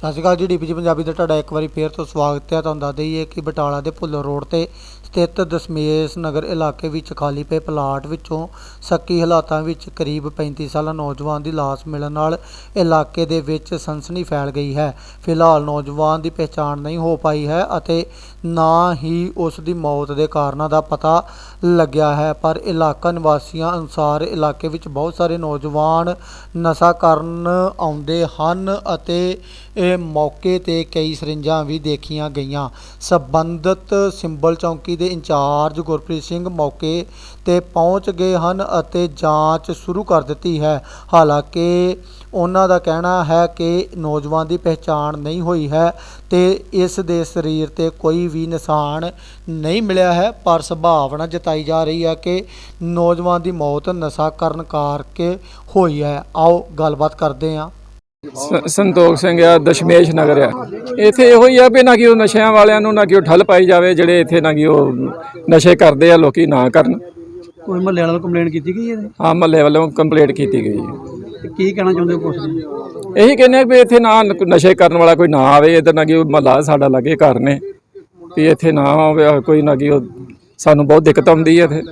ਸਤਿ ਸ਼੍ਰੀ ਅਕਾਲ ਜੀ ਡੀਪੀਜੀ ਪੰਜਾਬੀ ਦਾ ਤੁਹਾਡਾ ਇੱਕ ਵਾਰੀ ਫੇਰ ਤੋਂ ਸਵਾਗਤ ਹੈ। ਤੁਹਾਨੂੰ ਦੱਸ ਦਈਏ ਕਿ ਬਟਾਲਾ ਦੇ ਭੁੱਲਰ ਰੋਡ ਤੇ ਸਥਿਤ ਦਸ਼ਮੇਸ਼ ਨਗਰ ਇਲਾਕੇ ਵਿੱਚ ਖਾਲੀ ਪਏ ਪਲਾਟ ਵਿੱਚੋਂ ਸੱਕੀ ਹਾਲਾਤਾਂ ਵਿੱਚ ਕਰੀਬ 35 ਸਾਲਾ ਨੌਜਵਾਨ ਦੀ ਲਾਸ਼ ਮਿਲਣ ਨਾਲ ਇਲਾਕੇ ਦੇ ਵਿੱਚ ਸਨਸਨੀ ਫੈਲ ਗਈ ਹੈ। ਫਿਲਹਾਲ ਨੌਜਵਾਨ ਦੀ ਪਛਾਣ ਨਹੀਂ ਹੋ ਪਾਈ ਹੈ ਅਤੇ ਨਾ ਹੀ ਉਸ ਦੀ ਮੌਤ ਦੇ ਕਾਰਨਾਂ ਦਾ ਪਤਾ ਲੱਗਿਆ ਹੈ। ਪਰ ਇਲਾਕਾ ਨਿਵਾਸੀਆਂ ਅਨੁਸਾਰ ਇਲਾਕੇ ਵਿੱਚ ਬਹੁਤ ਸਾਰੇ ਨੌਜਵਾਨ ਨਸ਼ਾ ਕਰਨ ਆਉਂਦੇ ਹਨ ਅਤੇ ਇਹ ਮੌਕੇ ਤੇ ਕਈ ਸਰਿੰਜਾਂ ਵੀ ਦੇਖੀਆਂ ਗਈਆਂ। ਸਬੰਧਤ ਸਿੰਬਲ ਚੌਂਕੀ ਦੇ ਇੰਚਾਰਜ ਗੁਰਪ੍ਰੀਤ ਸਿੰਘ ਮੌਕੇ ਤੇ ਪਹੁੰਚ ਗਏ ਹਨ ਅਤੇ ਜਾਂਚ ਸ਼ੁਰੂ ਕਰ ਦਿੱਤੀ ਹੈ। ਹਾਲਾਂਕਿ ਉਹਨਾਂ ਦਾ ਕਹਿਣਾ ਹੈ ਕਿ ਨੌਜਵਾਨ ਦੀ ਪਹਿਚਾਣ ਨਹੀਂ ਹੋਈ ਹੈ ਤੇ ਇਸ ਦੇ ਸਰੀਰ ਤੇ ਕੋਈ ਵੀ ਨਿਸ਼ਾਨ ਨਹੀਂ ਮਿਲਿਆ ਹੈ। ਪਰ ਸੰਭਾਵਨਾ ਜਤਾਈ ਜਾ ਰਹੀ ਹੈ ਕਿ ਨੌਜਵਾਨ ਦੀ ਮੌਤ ਨਸ਼ਾ ਕਰਨ ਕਰਕੇ ਹੋਈ ਹੈ। ਆਓ ਗੱਲਬਾਤ ਕਰਦੇ ਹਾਂ। ਸੰਤੋਖ ਸਿੰਘ ਆ ਦਸ਼ਮੇਸ਼ ਨਗਰ ਆ। ਇੱਥੇ ਇਹੋ ਹੀ ਆ ਵੀ ਨਾ ਕਿ ਉਹ ਨਸ਼ਿਆਂ ਵਾਲਿਆਂ ਨੂੰ ਨਾ ਕਿ ਉਹ ਠੱਲ ਪਾਈ ਜਾਵੇ ਜਿਹੜੇ ਇੱਥੇ ਨਾ ਕਿ ਉਹ ਨਸ਼ੇ ਕਰਦੇ ਆ ਲੋਕੀ ਨਾ ਕਰਨ। ਕੋਈ ਮਹੱਲੇ ਵਾਲਾ ਕੰਪਲੇਂਟ ਕੀਤੀ ਗਈ ਹੈ ਆ ਮਹੱਲੇ ਵੱਲੋਂ ਕੰਪਲੀਟ ਕੀਤੀ ਗਈ ਹੈ। ਕੀ ਕਹਿਣਾ ਚਾਹੁੰਦੇ ਹੋ ਪੁਲਿਸ ਨੂੰ? ਇਹੀ ਕਹਿੰਦੇ ਆ ਵੀ ਇੱਥੇ ਨਾ ਨਸ਼ੇ ਕਰਨ ਵਾਲਾ ਕੋਈ ਨਾ ਆਵੇ ਇੱਧਰ ਨਾ ਕਿ ਮਹੱਲਾ ਸਾਡਾ ਲੱਗੇ ਘਰ ਨੇ। ਵੀ ਇੱਥੇ ਨਾ ਆਵੇ ਕੋਈ ਨਾ ਕਿ ਉਹ ਸਾਨੂੰ ਬਹੁਤ ਦਿੱਕਤ ਆਉਂਦੀ ਹੈ ਇੱਥੇ।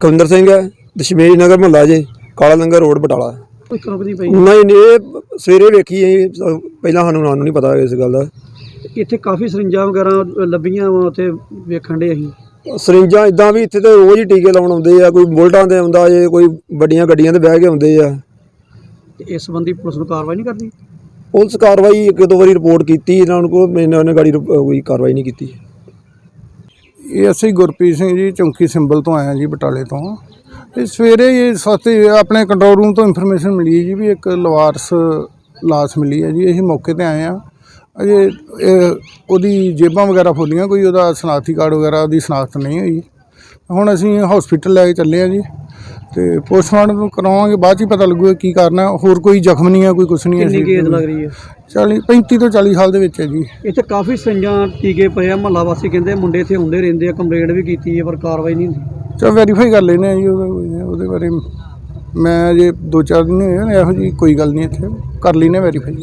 ਕੁਲਵਿੰਦਰ ਸਿੰਘ ਹੈ ਦਸ਼ਮੇਸ਼ ਨਗਰ ਮੁਹੱਲਾ ਜੇ ਕਾਲਾ ਲੰਗਰ ਰੋਡ ਬਟਾਲਾ। ਕੋਈ ਪਈ ਨਹੀਂ ਨਹੀਂ ਇਹ ਸਵੇਰੇ ਵੇਖੀ ਅਸੀਂ, ਸ- ਪਹਿਲਾਂ ਸਾਨੂੰ ਨਾਂ ਨੂੰ ਨਹੀਂ ਪਤਾ ਇਸ ਗੱਲ ਦਾ। ਇੱਥੇ ਕਾਫੀ ਸਰਿੰਜਾਂ ਵਗੈਰਾ ਲੱਭੀਆਂ ਵਾ ਉੱਥੇ ਵੇਖਣ ਦੇ ਅਸੀਂ। ਸਰਿੰਜਾਂ ਇਦਾਂ ਵੀ ਇੱਥੇ ਤੇ ਰੋਜ਼ ਹੀ ਟੀਕੇ ਲਾਉਣ ਆਉਂਦੇ ਆ ਕੋਈ ਬੁਲਟਾਂ ਤੇ ਆਉਂਦਾ ਜੇ ਕੋਈ ਵੱਡੀਆਂ ਗੱਡੀਆਂ ਤੇ ਬਹਿ ਕੇ ਆਉਂਦੇ ਆ। ਤੇ ਇਸ ਸੰਬੰਧੀ ਪੁਲਿਸ ਨੂੰ ਕਾਰਵਾਈ ਨਹੀਂ ਕਰਦੀ ਪੁਲਿਸ ਕਾਰਵਾਈ ਇੱਕ ਦੋ ਵਾਰੀ ਰਿਪੋਰਟ ਕੀਤੀ ਇਹਨਾਂ ਨੂੰ ਕੋ ਮੈਨੇ ਉਹਨੇ ਗਾੜੀ ਰਿਪ- ਕੋਈ ਕਾਰਵਾਈ ਨਹੀਂ ਕੀਤੀ। ਇਹ ਅਸੀਂ ਗੁਰਪ੍ਰੀਤ ਸਿੰਘ ਜੀ ਚੌਂਕੀ ਸਿੰਬਲ ਤੋਂ ਆਇਆ ਜੀ ਬਟਾਲੇ ਤੋਂ। ਇਹ ਸਵੇਰੇ ਇਹ ਸੱਤੇ ਆਪਣੇ ਕੰਟਰੋਲ ਰੂਮ ਤੋਂ ਇਨਫੋਰਮੇਸ਼ਨ ਮਿਲੀ ਜੀ ਵੀ ਇੱਕ ਲਵਾਰਸ ਲਾਸ਼ ਮਿਲੀ ਹੈ ਜੀ। ਅਸੀਂ ਮੌਕੇ ਤੇ ਆਏ ਆ ਅਜੇ ਉਹਦੀ ਜੇਬਾਂ ਵਗੈਰਾ ਫੋਲੀਆਂ ਕੋਈ ਉਹਦਾ ਸ਼ਨਾਖਤੀ ਕਾਰਡ ਵਗੈਰਾ ਉਹਦੀ ਸ਼ਨਾਖਤ ਨਹੀਂ ਹੋਈ। ਹੁਣ ਅਸੀਂ ਹਸਪੀਟਲ ਲੈ ਕੇ ਚੱਲੇ ਆ ਜੀ। ਤੇ ਪੋਸਟਮਾਰਟਮ ਕਰਾਵਾਂਗੇ ਬਾਅਦ 'ਚ ਹੀ ਪਤਾ ਲੱਗੂਗਾ ਕੀ ਕਰਨਾ ਹੋਰ ਕੋਈ ਜ਼ਖਮ ਨਹੀਂ ਹੈ ਕੋਈ ਕੁਛ ਨਹੀਂ ਹੈ ਕਿੰਨੀ ਕੇਸ ਲੱਗ ਰਹੀ ਹੈ? 40 35 ਤੋਂ 40 ਸਾਲ ਦੇ ਵਿੱਚ ਹੈ ਜੀ। ਇੱਥੇ ਕਾਫੀ ਸਰਿੰਜਾਂ ਟੀਕੇ ਪਏ ਆ ਮਹੱਲਾ ਵਾਸੀ ਕਹਿੰਦੇ ਮੁੰਡੇ ਇੱਥੇ ਹੁੰਦੇ ਰਹਿੰਦੇ ਆ ਕੰਪਲੇਂਟ ਵੀ ਕੀਤੀ ਹੈ ਪਰ ਕਾਰਵਾਈ ਨਹੀਂ ਹੁੰਦੀ। ਚਲੋ ਵੈਰੀਫਾਈ ਕਰ ਲੈਨੇ ਆ ਜੀ ਉਹਦਾ ਉਹਦੇ ਬਾਰੇ। ਮੈਂ ਜੇ ਦੋ ਚਾਰ ਦਿਨ ਹੋਏ ਨੇ ਇਹੋ ਜੀ ਕੋਈ ਗੱਲ ਨਹੀਂ ਇੱਥੇ। ਕਰ ਲੈਨੇ ਵੈਰੀਫਾਈ